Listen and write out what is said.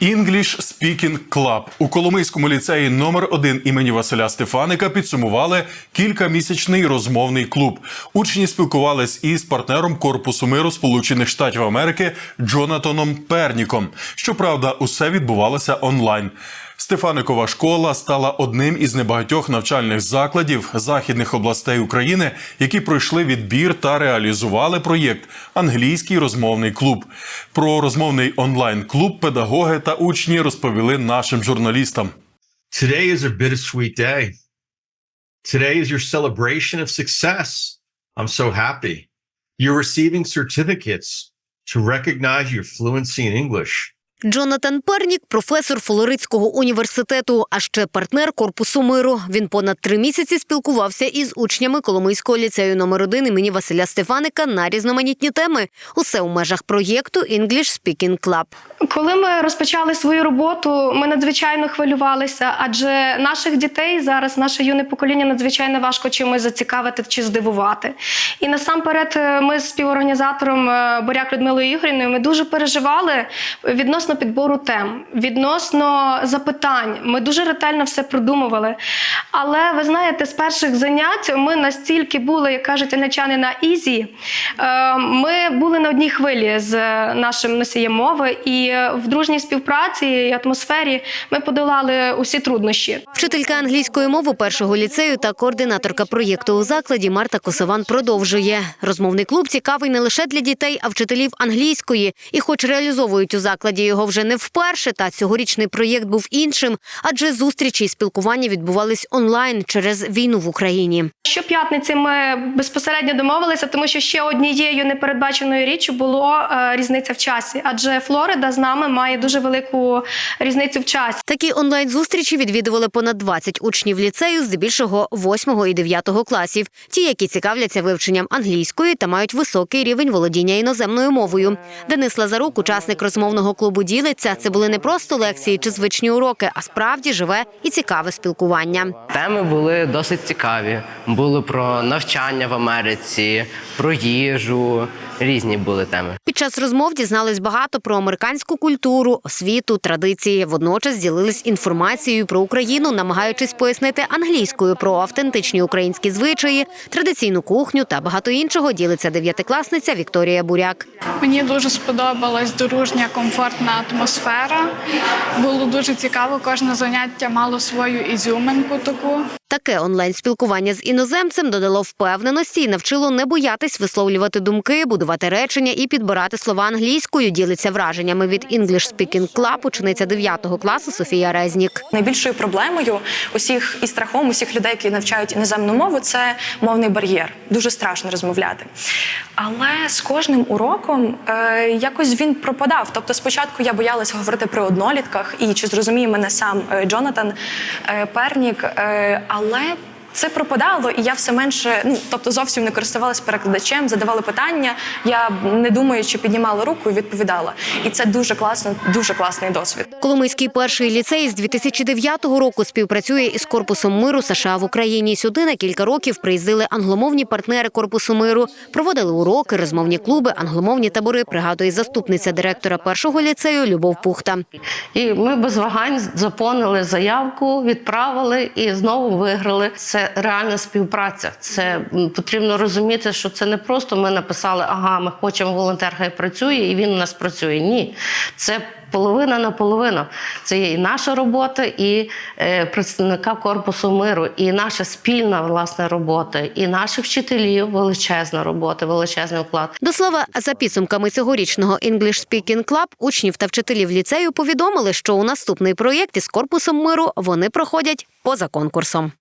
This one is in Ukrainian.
English Speaking Club у Коломийському ліцеї номер 1 імені Василя Стефаника підсумували кількамісячний розмовний клуб. Учні спілкувались із партнером Корпусу миру Сполучених Штатів Америки Джонатаном Перніком. Щоправда, усе відбувалося онлайн. Стефаникова школа стала одним із небагатьох навчальних закладів західних областей України, які пройшли відбір та реалізували проєкт Англійський розмовний клуб. Про розмовний онлайн-клуб педагоги та учні розповіли нашим журналістам. Today is a bittersweet day. Today is your celebration of success. I'm so happy. You're receiving certificates to recognize your fluency in English. Джонатан Пернік, професор Флоридського університету, а ще партнер корпусу миру. Він понад три місяці спілкувався із учнями Коломийського ліцею номер 1 імені Василя Стефаника на різноманітні теми. Усе у межах проєкту English Speaking Club. Коли ми розпочали свою роботу, ми надзвичайно хвилювалися, адже наших дітей зараз, наше юне покоління, надзвичайно важко чимось зацікавити чи здивувати. І насамперед, е, ми з співорганізатором е, Боряк Людмилою Ігорівною ми дуже переживали відносно підбору тем, відносно запитань. Ми дуже ретельно все продумували. Але ви знаєте, з перших занять ми настільки були, як кажуть англічани, на ізі. Е, Ми були на одній хвилі з нашим носієм мови, і в дружній співпраці і атмосфері ми подолали усі труднощі. Вчителька англійської мови першого ліцею та координаторка проєкту у закладі Марта Косован продовжує. Розмовний клуб цікавий не лише для дітей, а вчителів англійської. І, хоч реалізовують у закладі його вже не вперше, та цьогорічний проєкт був іншим, адже зустрічі і спілкування відбувались онлайн через війну в Україні. Щоп'ятниці ми безпосередньо домовилися, тому що ще однією непередбаченою річчю було е, різниця в часі, адже Флорида з нами має дуже велику різницю в часі. Такі онлайн-зустрічі відвідували понад 20 учнів ліцею, здебільшого 8 і 9 класів. Ті, які цікавляться вивченням англійської та мають високий рівень володіння іноземною мовою. Денис Лазарук, учасник розмовного клубу, ділиться. Це були не просто лекції чи звичні уроки, а справді живе і цікаве спілкування. Теми були досить цікаві. Були про навчання в Америці, про їжу. Різні були теми. Під час розмов дізнались багато про американську культуру, освіту, традиції. Водночас ділились інформацією про Україну, намагаючись пояснити англійською про автентичні українські звичаї, традиційну кухню та багато іншого. Ділиться дев'ятикласниця Вікторія Буряк. Мені дуже сподобалась дружня, комфортна атмосфера. Було дуже цікаво. Кожне заняття мало свою ізюминку таку. Таке онлайн-спілкування з іноземцем додало впевненості і навчило не боятись висловлювати думки, будувати речення і підбирати слова англійською. Ділиться враженнями від English Speaking Club учениця 9 класу Софія Резнік. Найбільшою проблемою усіх і страхом усіх людей, які навчають іноземну мову, це мовний бар'єр. Дуже страшно розмовляти. Але з кожним уроком е, якось він пропадав. Тобто, спочатку я боялася говорити при однолітках, і чи зрозуміє мене сам е, Джонатан е, Пернік, е, але. Це пропадало, і я все менше, ну тобто зовсім не користувалася перекладачем, задавали питання. Я не думаючи, піднімала руку і відповідала. І це дуже класно, дуже класний досвід. Коломийський перший ліцей з 2009 року співпрацює із корпусом миру США в Україні. Сюди на кілька років приїздили англомовні партнери корпусу миру, проводили уроки, розмовні клуби, англомовні табори. Пригадує заступниця директора першого ліцею Любов Пухта. І ми без вагань заповнили заявку, відправили і знову виграли. Це реальна співпраця. Це потрібно розуміти, що це не просто ми написали, ага, ми хочемо волонтер, хай працює, і він у нас працює. Ні, це. Половина на половину. Це є і наша робота, і е, представника корпусу миру, і наша спільна власне робота, і наших вчителів величезна робота, величезний вклад. До слова, за підсумками цьогорічного English Speaking Club, учнів та вчителів ліцею повідомили, що у наступний проєкт із корпусом миру вони проходять поза конкурсом.